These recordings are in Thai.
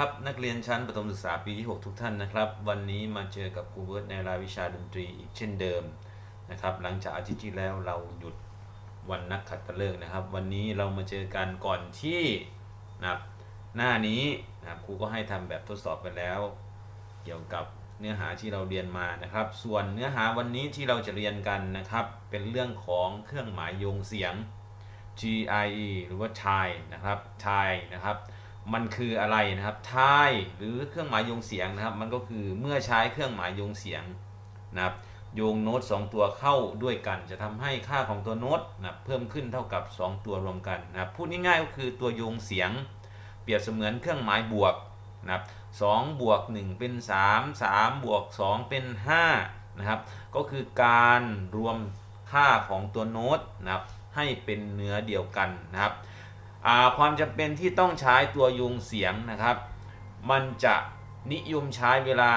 ครับ นักเรียนชั้นประถมศึกษาปีที่ 6 ทุกท่านนะครับ วันนี้มาเจอกับครูเวิร์ดในรายวิชาดนตรีอีกเช่นเดิมนะครับ หลังจากอาทิตย์ที่แล้วเราหยุดวันนักขัตฤกษ์นะครับ วันนี้เรามาเจอกันก่อนที่นะครับหน้านี้นะครับครูก็ให้ทำแบบทดสอบไปแล้ว เกี่ยวกับเนื้อหาที่เราเรียนมานะครับ ส่วนเนื้อหาวันนี้ที่เราจะเรียนกันนะครับ เป็นเรื่องของเครื่องหมายโยงเสียง GIE หรือว่า tie นะครับ tie นะครับ มันคืออะไรนะครับ tie หรือเครื่องหมายโยงเสียงนะครับ มันก็คือเมื่อใช้เครื่องหมายโยงเสียงนะครับโยงโน้ต 2 ตัวเข้าด้วยกัน จะทำให้ค่าของตัวโน้ตนะครับเพิ่มขึ้นเท่ากับ 2 ตัวรวมกันนะครับพูดง่ายๆก็คือตัวโยงเสียง เปรียบเสมือนเครื่องหมายบวกนะครับ2บวก1เป็น 3 3 บวก 2 เป็น5นะครับก็คือการรวมค่าของตัวโน้ตนะครับให้เป็นเนื้อเดียวกันนะครับ ความจำเป็นที่ต้องใช้ตัวโยงเสียงนะครับ มันจะนิยมใช้เวลา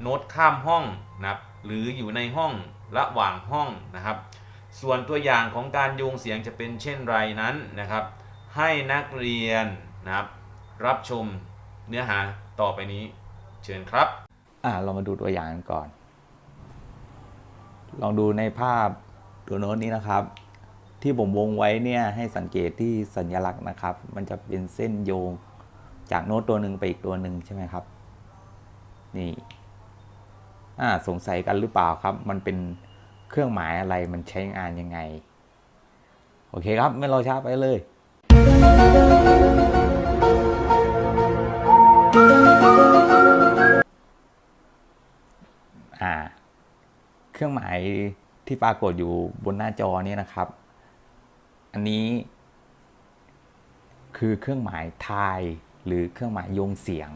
โน้ตข้ามห้องนะครับหรืออยู่ในห้องระหว่างห้องนะครับ ส่วนตัวอย่างของการโยงเสียงจะเป็นเช่นไรนั้นนะครับ ให้นักเรียนนะครับ รับชมเนื้อหาต่อไปนี้เชิญครับอ่าเรามาดูตัวอย่างกันก่อน ลองดูในภาพตัวโน้ตนี้นะครับ ที่ผมวงไว้เนี่ยให้สังเกตที่สัญลักษณ์นะครับ มันจะเป็นเส้นโยงจากโน้ตตัวหนึ่งไปอีกตัวหนึ่งใช่ไหมครับ นี่อ่าสงสัยกันหรือเปล่าครับ มันเป็นเครื่องหมายอะไรมันใช้งานยังไง โอเคครับ ไม่รอช้าไปเลยอ่าเครื่องหมายที่ปรากฏอยู่บนหน้าจอนี้นะครับ อันนี้คือเครื่องหมายทายหรือเครื่องหมายโยงเสียง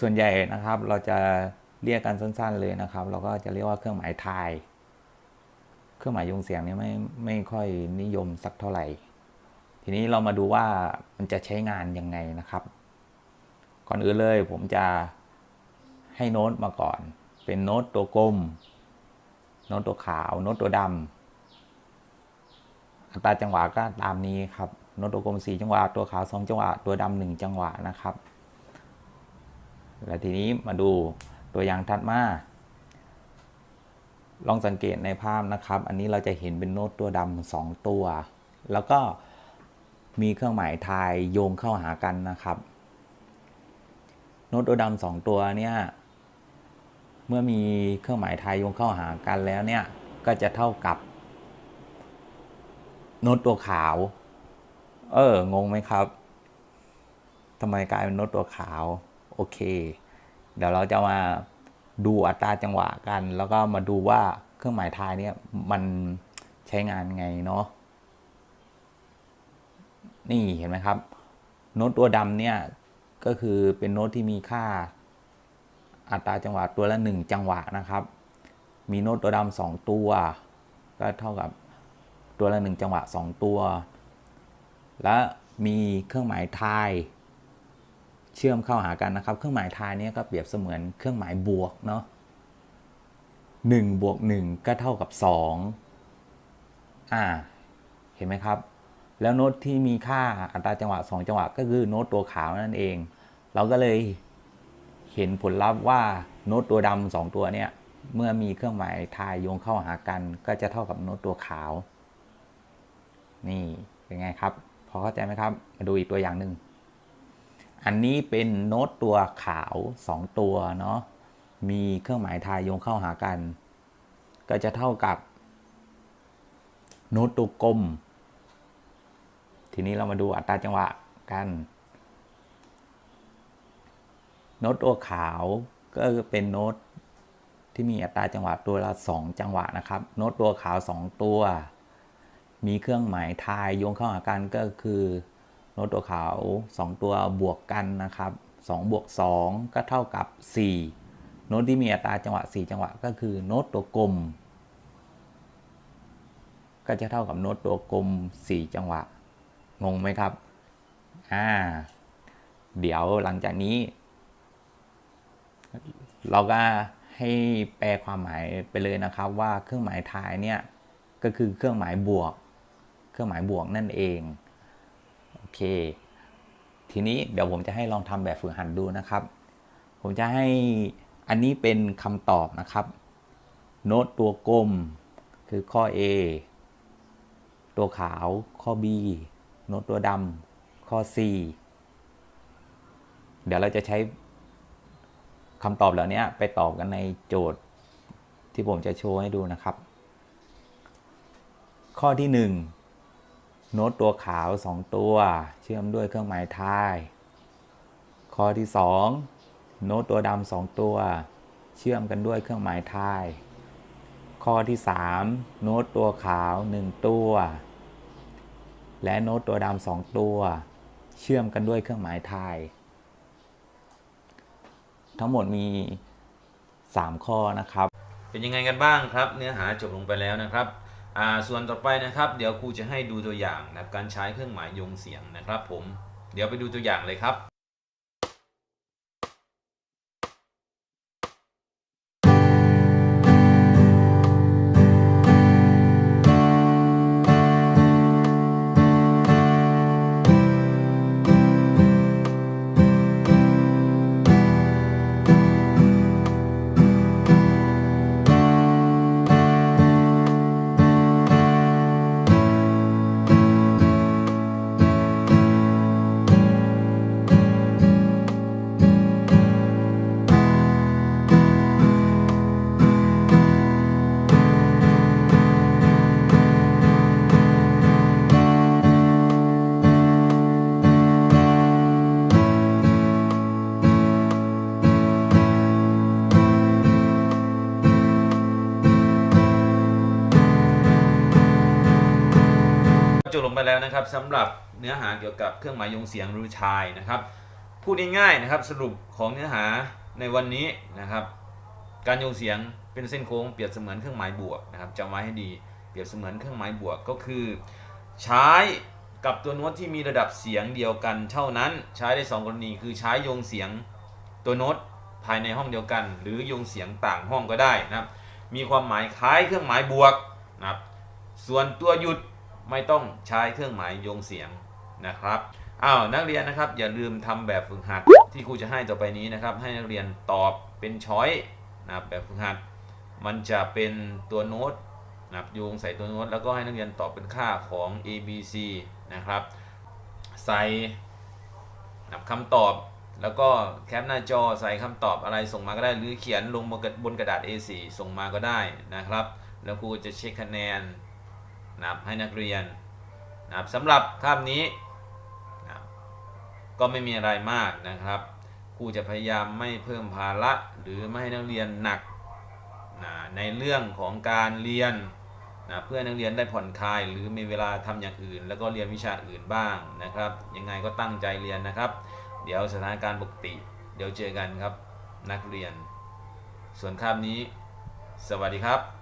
ส่วนใหญ่นะครับเราจะเรียกกันสั้น ๆเลยนะครับ เราก็จะเรียกว่าเครื่องหมายทาย เครื่องหมายโยงเสียงนี่ไม่ไม่ค่อยนิยมสักเท่าไหร่ ทีนี้เรามาดูว่ามันจะใช้งานยังไงนะครับ ก่อนอื่นเลยผมจะให้โน้ตมาก่อน เป็นโน้ตตัวกลม โน้ตตัวขาว โน้ตตัวดำ อัตราจังหวะก็ตามนี้ครับโน้ตตัวกลม4จังหวะ ตัวขาว2จังหวะ ตัวดำหนึ่งจังหวะนะครับ แล้วทีนี้มาดูตัวอย่างถัดมา ลองสังเกตในภาพนะครับ อันนี้เราจะเห็นเป็นโน้ตตัวดำสองตัว แล้วก็มีเครื่องหมายทายโยงเข้าหากันนะครับ โน้ตตัวดำสองตัวเนี่ยเมื่อมีเครื่องหมายทายโยงเข้าหากันแล้วเนี่ยก็จะเท่ากับ น้ตตัวขาว เออ งงไหมครับทำไมกลายเป็นโน้ตตัวขาว โอเค เดี๋ยวเราจะมาดูอัตราจังหวะกัน แล้วก็มาดูว่าเครื่องหมายทายเนี่ยมันใช้งานไงเนาะนี่เห็นไหมครับ โน้ตตัวดำเนี่ย ก็คือเป็นโน้ตที่มีค่าอัตราจังหวะตัวละหนึ่งจังหวะนะครับ มีโน้ตตัวดำสองตัว ก็เท่ากับ ตัวละหนึ่งจังหวะสองตัว และมีเครื่องหมายทาย เชื่อมเข้าหากันนะครับ เครื่องหมายทายนี่ยก็เปรียบเสมือนเครื่องหมายบวกเนาะหนึ่งบวกหนึ่งก็เท่ากับสองอ่า เห็นไหมครับ แล้วโน้ตที่มีค่าอัตราจังหวะ 2 จังหวะ ก็คือโน้ตตัวขาวนั่นเอง เราก็เลยเห็นผลลัพธ์ว่าโน้ตตัวดำสองตัวเนี่ย เมื่อมีเครื่องหมายทายโยงเข้าหากัน ก็จะเท่ากับโน้ตตัวขาว นี่เป็นไงครับ พอเข้าใจไหมครับ มาดูอีกตัวอย่างหนึ่ง อันนี้เป็นโน้ตตัวขาว 2 ตัวเนาะ มีเครื่องหมายทายโยงเข้าหากัน ก็จะเท่ากับ โน้ตตัวกลม ทีนี้เรามาดูอัตราจังหวะกันโน้ตตัวขาวก็เป็นโน้ตที่มีอัตราจังหวะตัวละ 2 จังหวะนะครับ โน้ตตัวขาว 2 ตัว มีเครื่องหมายทายโยงเข้าหากันก็คือโน้ตตัวขาว 2 ตัวบวกกันนะครับ2บวก2 ก็เท่ากับ 4 โน้ตที่มีอัตราจังหวะ 4 จังหวะ ก็คือโน้ตตัวกลม ก็จะเท่ากับโน้ตตัวกลม 4 จังหวะ งงไหมครับ อ่า เดี๋ยวหลังจากนี้ เราก็ให้แปลความหมายไปเลยนะครับว่าเครื่องหมายทายเนี่ย ก็คือเครื่องหมายบวก เครื่องหมายบวกนั่นเอง โอเค ทีนี้เดี๋ยวผมจะให้ลองทำแบบฝึกหัดดูนะครับ ผมจะให้อันนี้เป็นคำตอบนะครับ โน้ตตัวกลมคือข้อ A ตัวขาวข้อ B โน้ตตัวดำข้อ C เดี๋ยวเราจะใช้คำตอบเหล่านี้ไปตอบกันในโจทย์ที่ผมจะโชว์ให้ดูนะครับ ข้อที่ 1 โน้ตตัวขาว 2 ตัว เชื่อมด้วยเครื่องหมายทาย ข้อที่ 2 โน้ตตัวดำสองตัว เชื่อมกันด้วยเครื่องหมายทาย ข้อที่ 3 โน้ตตัวขาว 1 ตัว และโน้ตตัวดำสองตัว เชื่อมกันด้วยเครื่องหมายทาย ทั้งหมดมี 3 ข้อนะครับ เป็นยังไงกันบ้างครับ เนื้อหาจบลงไปแล้วนะครับ อ่าส่วนต่อไปนะครับ เดี๋ยวครูจะให้ดูตัวอย่างนะครับการใช้เครื่องหมายยงเสียงนะครับ ผมเดี๋ยวไปดูตัวอย่างเลยครับ จบลงไปแล้วนะครับสำหรับเนื้อหาเกี่ยวกับเครื่องหมายยงเสียงรือชายนะครับ พูดง่ายๆนะครับสรุปของเนื้อหาในวันนี้นะครับ การยงเสียงเป็นเส้นโค้งเปรียบเสมือนเครื่องหมายบวกนะครับจำไว้ให้ดีเปรียบเสมือนเครื่องหมายบวกก็คือ ใช้กับตัวโน้ตที่มีระดับเสียงเดียวกันเท่านั้นใช้ได้สองกรณีคือใช้โยงเสียงตัวโน้ตภายในห้องเดียวกัน หรือโยงเสียงต่างห้องก็ได้นะครับ มีความหมายคล้ายเครื่องหมายบวกนะครับส่วนตัวหยุด ไม่ต้องใช้เครื่องหมายโยงเสียงนะครับอ้าวนักเรียนนะครับอย่าลืมทำแบบฝึกหัดที่ครูจะให้ต่อไปนี้นะครับ ให้นักเรียนตอบเป็นช้อยนะบแบบฝึกหัด มันจะเป็นตัวโน้ตนะโยงใส่ตัวโน้ตแล้วก็ให้นักเรียนตอบเป็นค่าของ A B C นะครับ ใส่นะคำตอบแล้วก็แคปหน้าจอใส่คำตอบอะไรส่งมาก็ได้ หรือเขียนลงบนกระดาษ A4 ส่งมาก็ได้นะครับ แล้วครูจะเช็คคะแนน นะครับให้นักเรียนนะครับสำหรับคาบนี้นะก็ไม่มีอะไรมากนะครับครูจะพยายามไม่เพิ่มภาระหรือไม่ให้นักเรียนหนักนะในเรื่องของการเรียนนะเพื่อนักเรียนได้ผ่อนคลาย หรือมีเวลาทำอย่างอื่น แล้วก็เรียนวิชาอื่นบ้างนะครับ ยังไงก็ตั้งใจเรียนนะครับ เดี๋ยวสถานการณ์ปกติ เดี๋ยวเจอกันครับนักเรียน ส่วนคาบนี้ สวัสดีครับ